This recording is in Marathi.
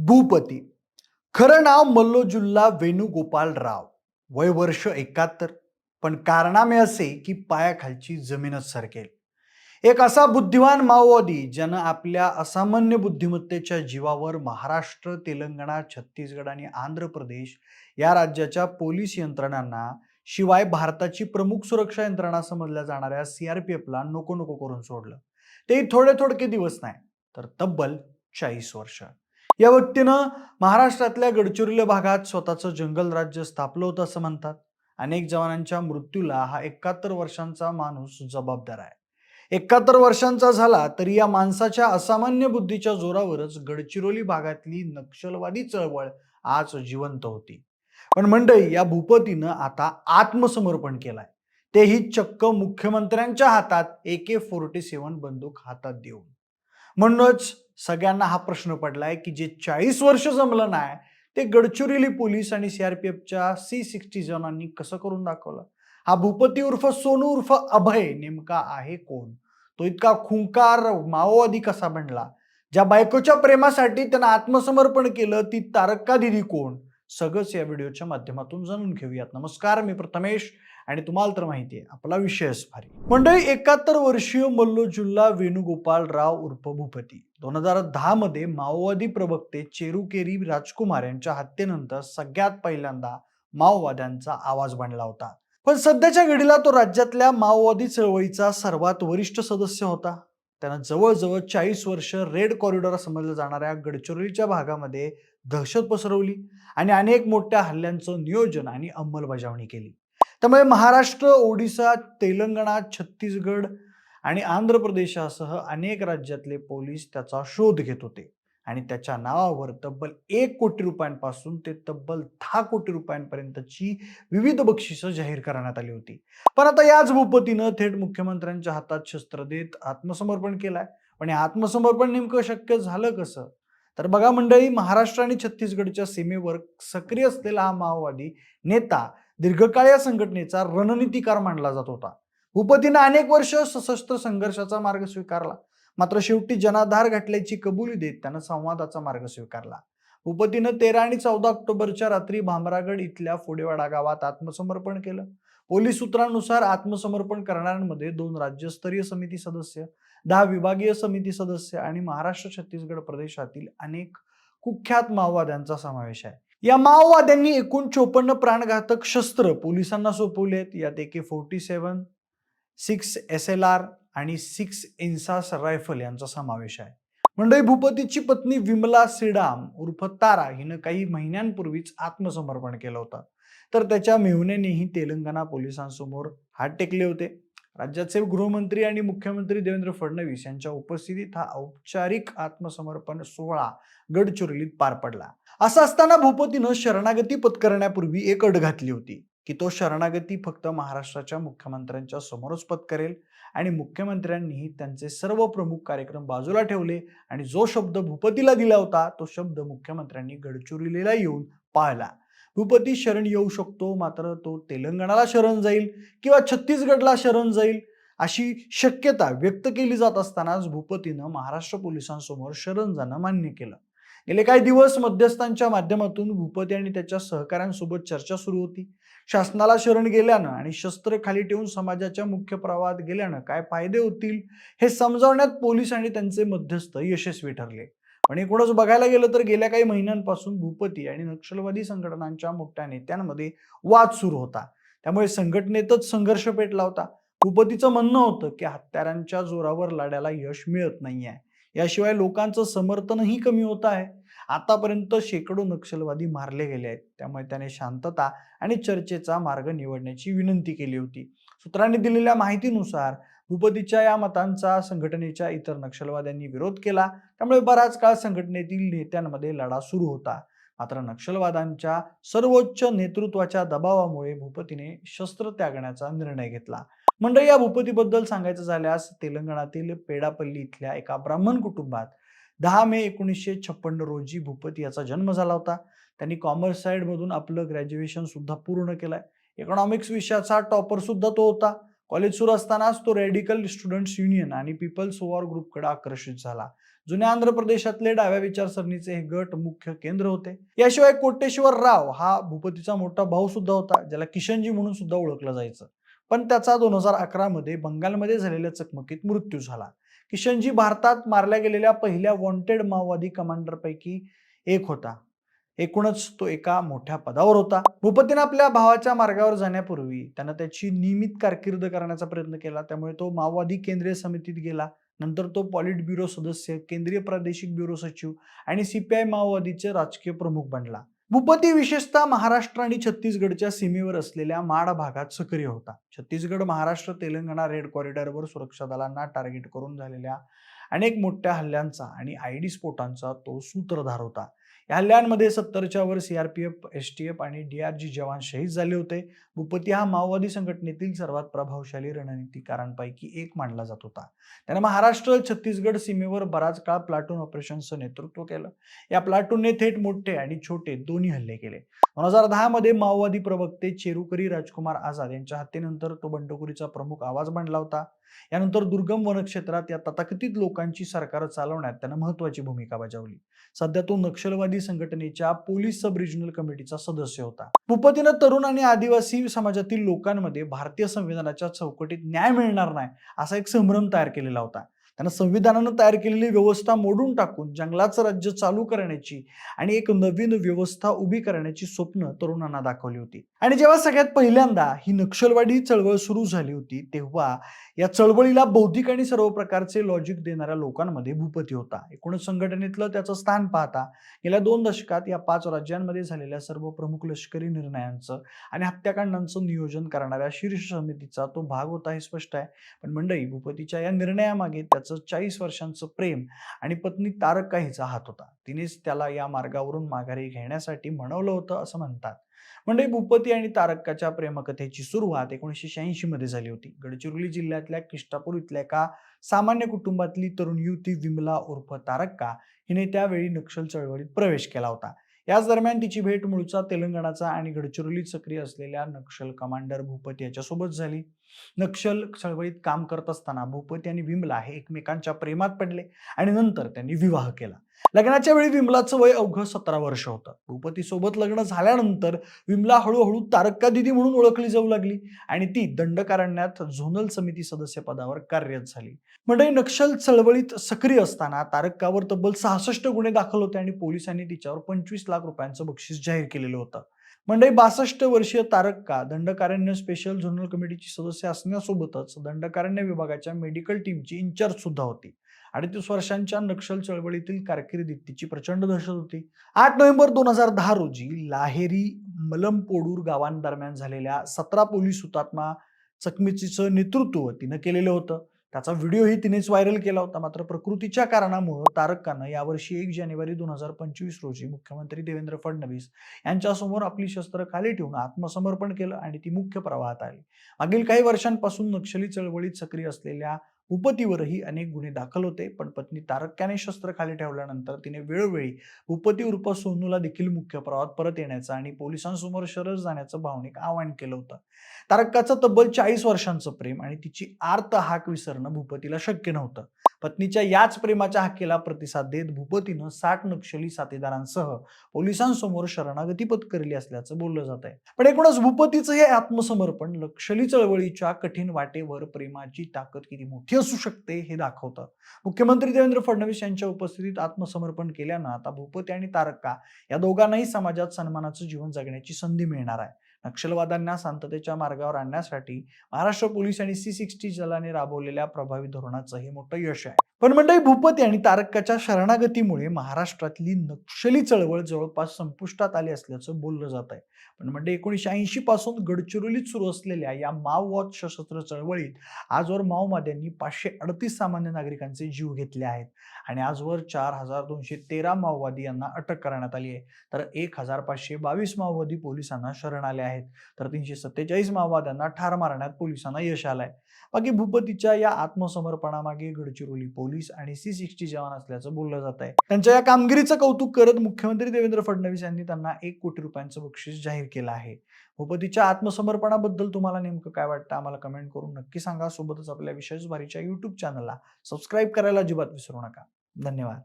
भूपती. खरं नाव मल्लोजुल्ला वेणुगोपाल राव. वय वर्ष एकाहत्तर. पण कारनामे असे की पायाखालची जमीनच सरकेल. एक असा बुद्धिवान माओवादी ज्यानं आपल्या असामान्य बुद्धिमत्तेच्या जीवावर महाराष्ट्र तेलंगणा छत्तीसगड आणि आंध्र प्रदेश या राज्याच्या पोलीस यंत्रणांना शिवाय भारताची प्रमुख सुरक्षा यंत्रणा समजल्या जाणाऱ्या सीआरपीएफला नको नको करून सोडलं. ते थोडे थोडके दिवस नाही तर तब्बल चाळीस वर्ष. या व्यक्तीनं महाराष्ट्रातल्या गडचिरोली भागात स्वतःचं जंगल राज्य स्थापलं होतं असं म्हणतात. अनेक जवानांच्या मृत्यूला हा एकाहत्तर वर्षांचा माणूस जबाबदार आहे. एकाहत्तर वर्षांचा झाला तरी या माणसाच्या असामान्य बुद्धीच्या जोरावरच गडचिरोली भागातली नक्षलवादी चळवळ आज जिवंत होती. पण मंडळी या भूपतीनं आता आत्मसमर्पण केलंय. तेही चक्क मुख्यमंत्र्यांच्या हातात ए के फोर्टी सेव्हन बंदूक हातात देऊन. म्हणूनच सगळ्यांना हा प्रश्न पडलाय की जे चाळीस वर्ष जमलं नाही ते गडचिरोली पोलीस आणि सीआरपीएफच्या सी सिक्स्टी जवानांनी कसं करून दाखवलं? हा भूपती उर्फ सोनू उर्फ अभय नेमका आहे कोण? तो इतका खुंकार माओवादी कसा बनला? ज्या बायकोच्या प्रेमासाठी त्यांना आत्मसमर्पण केलं ती तारका दिदी कोण? सगळंच या व्हिडिओच्या माध्यमातून जाणून घेऊयात. नमस्कार मी प्रथमेश. आणि तुम्हाला तर माहिती आहे आपला विषयच भारी मंडळी एकाहत्तर वर्षीय मल्लोजुल्ला वेणुगोपाल राव उर्फ भूपती. दोन हजार दहा मध्ये माओवादी प्रवक्ते चेरुकेरी राजकुमार यांच्या हत्येनंतर सगळ्यात पहिल्यांदा माओवाद्यांचा आवाज बनला होता. पण सध्याच्या घडीला तो राज्यातल्या माओवादी चळवळीचा सर्वात वरिष्ठ सदस्य होता. त्यानं जवळजवळ चाळीस वर्ष रेड कॉरिडॉर समजल्या जाणाऱ्या गडचिरोलीच्या भागामध्ये दहशत पसरवली आणि अनेक मोठ्या हल्ल्यांचं नियोजन आणि अंमलबजावणी केली. त्यामुळे महाराष्ट्र ओडिसा तेलंगणा छत्तीसगड आणि आंध्र प्रदेशासह अनेक राज्यातले पोलीस त्याचा शोध घेत होते. आणि त्याच्या नावावर तब्बल एक कोटी रुपयांपासून ते तब्बल दहा कोटी रुपयांपर्यंतची विविध बक्षिसं जाहीर करण्यात आली होती. पण आता याच भूपतीनं थेट मुख्यमंत्र्यांच्या हातात शस्त्र देत आत्मसमर्पण केलंय. पण हे आत्मसमर्पण नेमकं शक्य झालं कसं? तर बघा मंडळी महाराष्ट्र आणि छत्तीसगडच्या सीमेवर सक्रिय असलेला हा माओवादी नेता दीर्घकाळ या संघटनेचा रणनीतिकार मानला जात होता. भूपतीनं अनेक वर्ष सशस्त्र संघर्षाचा मार्ग स्वीकारला. मात्र शेवटी जनाधार घातल्याची कबुली देत त्यानं संवादाचा मार्ग स्वीकारला. भूपतीनं तेरा आणि चौदा ऑक्टोबरच्या रात्री भामरागड इथल्या फोडेवाडा गावात आत्मसमर्पण केलं. पोलीस सूत्रांनुसार आत्मसमर्पण करणाऱ्यांमध्ये दोन राज्यस्तरीय समिती सदस्य दहा विभागीय समिती सदस्य आणि महाराष्ट्र छत्तीसगड प्रदेशातील अनेक कुख्यात माओवाद्यांचा समावेश आहे. या माओवाद्यांनी एकूण चोपन्न प्राणघातक शस्त्र पोलिसांना सोपवलेत. यात AK forty seven six SLR L R आणि सिक्स इन्सास रायफल यांचा समावेश आहे. मंडळी भूपतीची पत्नी विमला सिडाम उर्फ तारा हिनं काही महिन्यांपूर्वीच आत्मसमर्पण केलं होतं. तर त्याच्या मेहुनेनेही तेलंगणा पोलिसांसमोर हात टेकले होते. राज्याचे गृहमंत्री आणि मुख्यमंत्री देवेंद्र फडणवीस यांच्या उपस्थितीत हा औपचारिक आत्मसमर्पण सोहळा गडचिरोलीत पार पडला. असं असताना भूपतीनं शरणागती पत्करण्यापूर्वी एक अट घातली होती की तो शरणागती फक्त महाराष्ट्राच्या मुख्यमंत्र्यांच्या समोरच पत्करेल आणि मुख्यमंत्र्यांनीही त्यांचे सर्व प्रमुख कार्यक्रम बाजूला ठेवले आणि जो शब्द भूपतीला दिला होता तो शब्द मुख्यमंत्र्यांनी गडचिरोलीला येऊन पाळला. भूपती शरण येऊ शकतो मात्र तो तेलंगणाला शरण जाईल किंवा छत्तीसगडला शरण जाईल अशी शक्यता व्यक्त केली जात असतानाच भूपतीनं महाराष्ट्र पोलिसांसमोर शरण जाणं मान्य केलं. गेले काही दिवस मध्यस्थांच्या माध्यमातून भूपती आणि त्याच्या सहकाऱ्यांसोबत चर्चा सुरू होती. शासनाला शरण गेल्यानं आणि शस्त्र खाली ठेवून समाजाच्या मुख्य प्रवाहात गेल्यानं काय फायदे होतील हे समजावण्यात पोलीस आणि त्यांचे मध्यस्थ यशस्वी ठरले. पण एकूणच बघायला गेलं तर गेल्या काही महिन्यांपासून भूपती आणि नक्षलवादी संघटनांच्या मोठ्या नेत्यांमध्ये वाद सुरू होता. त्यामुळे संघटनेतच संघर्ष पेटला होता भूपतीचं म्हणणं होतं की हत्यारांच्या जोरावर लढ्याला यश मिळत नाहीये. याशिवाय लोकांचं समर्थनही कमी होत आहे. आतापर्यंत शेकडो नक्षलवादी मारले गेले आहेत. त्यामुळे त्याने शांतता आणि चर्चेचा मार्ग निवडण्याची विनंती केली होती. सूत्रांनी दिलेल्या माहितीनुसार भूपतीच्या या मतांचा संघटनेच्या इतर नक्षलवाद्यांनी विरोध केला. त्यामुळे बराच काळ संघटनेतील नेत्यांमध्ये लढा सुरू होता. मात्र नक्षलवादांच्या सर्वोच्च नेतृत्वाच्या दबावामुळे भूपतीने शस्त्र त्यागण्याचा निर्णय घेतला. मंडळी या भूपतीबद्दल सांगायचं झाल्यास तेलंगणातील पेडापल्ली इथल्या एका ब्राह्मण कुटुंबात दहा मे एकोणीसशे छप्पन्न रोजी भूपती याचा जन्म झाला होता. त्यांनी कॉमर्स साईडमधून आपलं ग्रॅज्युएशन सुद्धा पूर्ण केलंय. इकॉनॉमिक्स विषयाचा टॉपर सुद्धा तो होता. कॉलेज सुरू असतानाच तो रेडिकल स्टुडंट्स युनियन आणि पीपल्स वॉर ग्रुपकडे आकर्षित झाला. जुन्या आंध्र प्रदेशातले डाव्या विचारसरणीचे हे गट मुख्य केंद्र होते. याशिवाय कोटेश्वर राव हा भूपतीचा मोठा भाऊ सुद्धा होता ज्याला किशनजी म्हणून सुद्धा ओळखलं जायचं. पण त्याचा दोन हजार अकरा मध्ये बंगालमध्ये झालेल्या चकमकीत मृत्यू झाला. किशनजी भारतात मारल्या गेलेल्या पहिल्या वॉन्टेड माओवादी कमांडरपैकी एक होता. एकूणच तो एका मोठ्या पदावर होता. भूपतीनं आपल्या भावाच्या मार्गावर जाण्यापूर्वी त्यानं त्याची नियमित कारकीर्द करण्याचा प्रयत्न केला. त्यामुळे तो माओवादी केंद्रीय समितीत गेला. नंतर तो पॉलिट ब्युरो सदस्य केंद्रीय प्रादेशिक ब्युरो सचिव आणि सीपीआय माओवादीचे राजकीय प्रमुख बनला. भूपती विशेषतः महाराष्ट्र आणि छत्तीसगडच्या सीमेवर असलेल्या माड भागात सक्रिय होता. छत्तीसगड महाराष्ट्र तेलंगणा रेड कॉरिडॉरवर सुरक्षा दलांना टार्गेट करून झालेल्या अनेक मोठ्या हल्ल्यांचा आणि आयडी स्फोटांचा तो सूत्रधार होता. या हल्ल्यांमध्ये सत्तरच्या वर सीआरपीएफ एस टी एफ आणि डीआरजी जवान शहीद झाले होते. भूपती हा माओवादी संघटनेतील सर्वात प्रभावशाली रणनीतिकारांपैकी एक मानला जात होता. त्याने महाराष्ट्र छत्तीसगड सीमेवर बराच काळ प्लाटून ऑपरेशनचं नेतृत्व केलं. या प्लाटूनने थेट मोठे आणि छोटे दोन्ही हल्ले केले. दोन हजार दहा मध्ये माओवादी प्रवक्ते चेरुकरी राजकुमार आझाद यांच्या हत्येनंतर तो बंडखोरीचा प्रमुख आवाज बनला होता. यानंतर दुर्गम वनक्षेत्रात या तथाकथित लोकांची सरकार चालवण्यात त्यानं महत्वाची भूमिका बजावली. सध्या तो नक्षलवादी संघटनेच्या पोलीस सब रिजनल कमिटीचा सदस्य होता. भूपतीनं तरुण आणि आदिवासी समाजातील लोकांमध्ये भारतीय संविधानाच्या चौकटीत न्याय मिळणार नाही असा एक संभ्रम तयार केलेला होता. त्यांना संविधानानं तयार केलेली व्यवस्था मोडून टाकून जंगलाचं राज्य चालू करण्याची आणि एक नवीन व्यवस्था उभी करण्याची स्वप्न तरुणांना दाखवली होती. आणि जेव्हा सगळ्यात पहिल्यांदा ही नक्षलवादी चळवळ सुरू झाली होती तेव्हा या चळवळीला बौद्धिक आणि सर्व प्रकारचे लॉजिक देणाऱ्या लोकांमध्ये भूपती होता. एकूणच संघटनेतलं त्याचं स्थान पाहता गेल्या दोन दशकात या पाच राज्यांमध्ये झालेल्या सर्व प्रमुख लष्करी निर्णयांचं आणि हत्याकांडांचं नियोजन करणाऱ्या शीर्ष समितीचा तो भाग होता हे स्पष्ट आहे. पण मंडळी भूपतीच्या या निर्णयामागे त्याचं चाळीस वर्षांचं प्रेम आणि पत्नी तारका हिचा हात होता. तिनेच त्याला या मार्गावरून माघारी घेण्यासाठी म्हणवलं होतं असं म्हणतात. म्हणजे भूपती आणि तारकाच्या प्रेमकथेची सुरुवात एकोणीसशे शहाऐंशी मध्ये झाली होती. गडचिरोली जिल्ह्यातल्या किष्टापूर इथल्या एका सामान्य कुटुंबातली तरुण युवती विमला उर्फ तारक्का हिने त्यावेळी नक्षल चळवळीत प्रवेश केला होता. याच दरम्यान तिची भेट मूळचा तेलंगणाचा आणि गडचिरोलीत सक्रिय असलेल्या नक्षल कमांडर भूपती याच्यासोबत झाली. नक्षल चळवळीत काम करत असताना भूपती आणि विमला हे एकमेकांच्या प्रेमात पडले आणि नंतर त्यांनी विवाह केला. लग्नाच्या वेळी विमलाचं वय अवघं सतरा वर्ष होतं. भूपती सोबत लग्न झाल्यानंतर विमला हळूहळू तारका दिदी म्हणून ओळखली जाऊ लागली आणि ती दंडकारण्यात झोनल समिती सदस्य पदावर कार्यरत झाली. म्हणजे नक्षल चळवळीत सक्रिय असताना तारकावर तब्बल सहासष्ट गुन्हे दाखल होते आणि पोलिसांनी तिच्यावर पंचवीस लाख रुपयांचं बक्षीस जाहीर केलेलं होतं. मंडई बासष्ट वर्षीय तारक्का दंडकारण्य स्पेशल झोनल कमिटीची सदस्य असण्यासोबतच दंडकारण्य विभागाच्या मेडिकल टीमची इन्चार्ज सुद्धा होती. अडतीस वर्षांच्या नक्षल चळवळीतील कारकिर्दीत तिची प्रचंड दहशत होती. आठ नोव्हेंबर दोन हजार दहा रोजी लाहेरी मलमपोडूर गावांदरम्यान झालेल्या सतरा पोलीस हुतात्मा चकमकीचं नेतृत्व तिनं केलेलं होतं. त्याचा व्हिडिओही तिनेच व्हायरल केला होता. मात्र प्रकृतीच्या कारणामुळं तारक्कानं यावर्षी एक जानेवारी दोन हजार पंचवीस रोजी मुख्यमंत्री देवेंद्र फडणवीस यांच्यासमोर आपली शस्त्र खाली ठेवून आत्मसमर्पण केलं आणि ती मुख्य प्रवाहात आली. मागील काही वर्षांपासून नक्षली चळवळीत सक्रिय असलेल्या भूपतीवरही अनेक गुन्हे दाखल होते पण पत्नी तारक्याने शस्त्र खाली ठेवल्यानंतर तिने वेळोवेळी भूपती उर्फ सोनूला देखील मुख्य प्रवाहात परत येण्याचं आणि पोलिसांसमोर शरस जाण्याचं भावनिक आवाहन केलं होतं. तारक्काचं तब्बल चाळीस वर्षांचं प्रेम आणि तिची आर्त हाक विसरणं भूपतीला शक्य नव्हतं. पत्नीच्या याच प्रेमाच्या हाकेला प्रतिसाद देत भूपतीनं साठ नक्षली साथीदारांसह पोलिसांसमोर शरणागती पत्करली असल्याचं बोललं जात आहे. पण एकूणच भूपतीचं हे आत्मसमर्पण लक्षली चळवळीच्या कठीण वाटेवर प्रेमाची ताकद किती मोठी असू शकते हे दाखवतं. मुख्यमंत्री देवेंद्र फडणवीस यांच्या उपस्थितीत आत्मसमर्पण केल्यानं आता भूपती आणि तारका या दोघांनाही समाजात सन्मानाचं जीवन जगण्याची संधी मिळणार आहे. नक्षलवाद्यांना शांततेच्या मार्गावर आणण्यासाठी महाराष्ट्र पोलीस आणि सी सिक्स्टी दलाने राबवलेल्या प्रभावी धोरणाचं हे मोठं यश आहे. पण मंडळी भूपती आणि तारक्काच्या शरणागतीमुळे महाराष्ट्रातली नक्षली चळवळ जवळपास संपुष्टात आली असल्याचं बोललं जात आहे. पण म्हणजे एकोणीसशे ऐंशी पासून गडचिरोलीत सुरू असलेल्या या माओवाद सशस्त्र चळवळीत आजवर माओवाद्यांनी पाचशे अडतीस सामान्य नागरिकांचे जीव घेतले आहेत आणि आजवर चार हजार दोनशे तेरा माओवादी यांना अटक करण्यात आली आहे. तर एक हजार पाचशे बावीस माओवादी पोलिसांना शरण आले आहेत. तर तीनशे सत्तेचाळीस माओवाद्यांना ठार मारण्यात पोलिसांना यश आलंय. बाकी भूपतीच्या या आत्मसमर्पणामागे गडचिरोली पोलीस आणि सी सिक्स्टी जवान असल्याचं बोललं जात आहे. त्यांच्या या कामगिरीचं कौतुक करत मुख्यमंत्री देवेंद्र फडणवीस यांनी त्यांना एक कोटी रुपयांचं बक्षीस जाहीर केलं आहे. भूपतीच्या आत्मसमर्पणाबद्दल तुम्हाला नेमकं काय वाटतं आम्हाला कमेंट करून नक्की सांगा. सोबतच आपल्या विशेष भारीच्या युट्यूब चॅनलला सबस्क्राईब करायला अजिबात विसरू नका. धन्यवाद.